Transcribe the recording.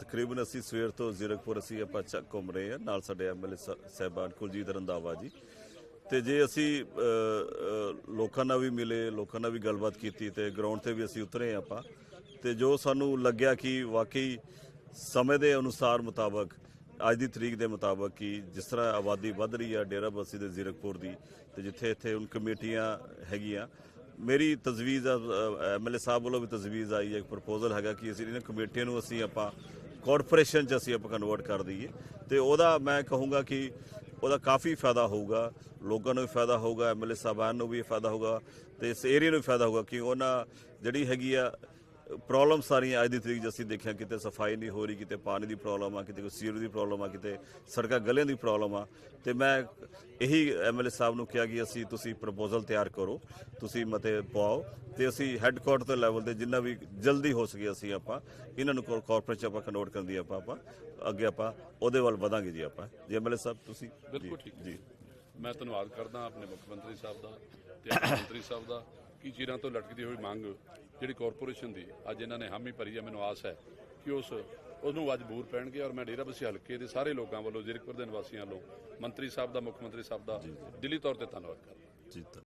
ਤਕਰੀਬਨ ਅਸੀਂ ਸਵੇਰ ਤੋਂ ਜ਼ੀਰਕਪੁਰ ਅਸੀਂ ਆਪਾਂ ਚੱਕ ਘੁੰਮ ਰਹੇ ਹਾਂ, ਨਾਲ ਸਾਡੇ ਐਮਐਲਏ ਸਾਹਿਬਾਨ ਕੁਲਜੀਤ ਰੰਦਾਵਾ ਜੀ। ਤੇ ਜੇ ਅਸੀਂ ਲੋਕਾਂ ਨਾਲ ਵੀ ਮਿਲੇ, ਲੋਕਾਂ ਨਾਲ ਵੀ ਗੱਲਬਾਤ ਕੀਤੀ ਤੇ ਗਰਾਊਂਡ ਤੇ ਵੀ ਅਸੀਂ ਉਤਰੇ ਆਪਾਂ, ਤੇ ਜੋ ਸਾਨੂੰ ਲੱਗਿਆ ਕਿ ਵਾਕਈ ਸਮੇਂ ਦੇ ਅਨੁਸਾਰ ਮੁਤਾਬਕ, ਅੱਜ ਦੀ ਤਰੀਕ ਦੇ ਮੁਤਾਬਕ ਕਿ ਜਿਸ ਤਰ੍ਹਾਂ ਆਬਾਦੀ ਵੱਧ ਰਹੀ ਆ ਡੇਰਾ ਬਸੀ ਦੇ ਜ਼ੀਰਕਪੁਰ ਦੀ, ਤੇ ਜਿੱਥੇ ਇੱਥੇ ਹੁਣ ਕਮੇਟੀਆਂ ਹੈਗੀਆਂ, ਮੇਰੀ ਤਜਵੀਜ਼ ਐਮਐਲਏ ਸਾਹਿਬ ਵੱਲੋਂ ਵੀ ਤਜਵੀਜ਼ ਆਈ ਹੈ ਇੱਕ ਪ੍ਰਪੋਜ਼ਲ ਹੈਗਾ ਕਿ ਅਸੀਂ ਇਹਨਾਂ ਕਮੇਟੀਆਂ ਨੂੰ ਅਸੀਂ ਆਪਾਂ ਕਾਰਪੋਰੇਸ਼ਨ ਚ ਅਸੀਂ ਆਪਾਂ ਕਨਵਰਟ ਕਰ ਦਈਏ। ਤੇ ਉਹਦਾ ਮੈਂ ਕਹੂੰਗਾ ਕਿ ਉਹਦਾ ਕਾਫੀ ਫਾਇਦਾ ਹੋਊਗਾ, ਲੋਕਾਂ ਨੂੰ ਵੀ ਫਾਇਦਾ ਹੋਊਗਾ ਐਮਐਲਏ ਸਾਹਿਬਾਨ ਨੂੰ ਵੀ ਫਾਇਦਾ ਹੋਊਗਾ, ਤੇ ਇਸ ਏਰੀਆ ਨੂੰ ਵੀ ਫਾਇਦਾ ਹੋਊਗਾ ਕਿ ਉਹਨਾਂ ਜਿਹੜੀ ਹੈਗੀ ਆ ਪ੍ਰੋਬਲਮ ਸਾਰੀਆਂ ਅੱਜ ਦੀ ਤਰੀਕ 'ਚ ਅਸੀਂ ਦੇਖਿਆ ਕਿਤੇ ਸਫ਼ਾਈ ਨਹੀਂ ਹੋ ਰਹੀ ਕਿਤੇ ਪਾਣੀ ਦੀ ਪ੍ਰੋਬਲਮ ਆ ਕਿਤੇ ਕੋਈ ਸੀਵਰ ਦੀ ਪ੍ਰੋਬਲਮ ਆ ਕਿਤੇ ਸੜਕਾਂ ਗਲੀਆਂ ਦੀ ਪ੍ਰੋਬਲਮ ਆ। ਤੇ ਮੈਂ ਇਹੀ ਐਮਐਲਏ ਸਾਹਿਬ ਨੂੰ ਕਿਹਾ ਕਿ ਅਸੀਂ ਤੁਸੀਂ ਪ੍ਰਪੋਜ਼ਲ ਤਿਆਰ ਕਰੋ ਤੁਸੀਂ ਮਤੇ ਪਵਾਓ ਤੇ ਅਸੀਂ ਹੈੱਡਕੁਆਟਰ ਦੇ ਲੈਵਲ ਤੇ ਜਿੰਨਾ ਵੀ ਜਲਦੀ ਹੋ ਸਕੇ ਅਸੀਂ ਆਪਾਂ ਇਹਨਾਂ ਨੂੰ ਕਾਰਪੋਰੇਟ 'ਚ ਆਪਾਂ ਕਨਵਰਟ ਕਰਨ ਦੀ ਆਪਾਂ ਆਪਾਂ ਅੱਗੇ ਆਪਾਂ ਉਹਦੇ ਵੱਲ ਵਧਾਂਗੇ ਜੀ ਆਪਾਂ। ਜੀ ਐਮਐਲਏ ਸਾਹਿਬ ਤੁਸੀਂ ਬਿਲਕੁਲ ਠੀਕ ਜੀ। ਮੈਂ ਧੰਨਵਾਦ ਕਰਦਾ ਆਪਣੇ ਮੁੱਖ ਮੰਤਰੀ ਸਾਹਿਬ ਦਾ ਤੇ ਮੰਤਰੀ ਸਾਹਿਬ ਦਾ। ਕਿ ਚਿਰਾਂ ਤੋਂ ਲਟਕਦੀ ਹੋਈ ਮੰਗ ਜਿਹੜੀ ਕਾਰਪੋਰੇਸ਼ਨ ਦੀ ਅੱਜ ਇਹਨਾਂ ਨੇ ਹਾਮੀ ਭਰੀ ਹੈ ਮੈਨੂੰ ਆਸ ਹੈ ਕਿ ਉਸ ਉਹਨੂੰ ਅੱਜ ਬੂਰ ਪੈਣਗੇ ਔਰ ਮੈਂ ਡੇਰਾ ਬਸੀ ਹਲਕੇ ਦੇ ਸਾਰੇ ਲੋਕਾਂ ਵੱਲੋਂ ਜ਼ਿਰਕਪੁਰ ਦੇ ਨਿਵਾਸੀਆਂ ਵੱਲੋਂ ਮੰਤਰੀ ਸਾਹਿਬ ਦਾ ਮੁੱਖ ਮੰਤਰੀ ਸਾਹਿਬ ਦਾ ਦਿੱਲੀ ਤੌਰ ਤੇ ਧੰਨਵਾਦ ਕਰਦਾ। ਜੀ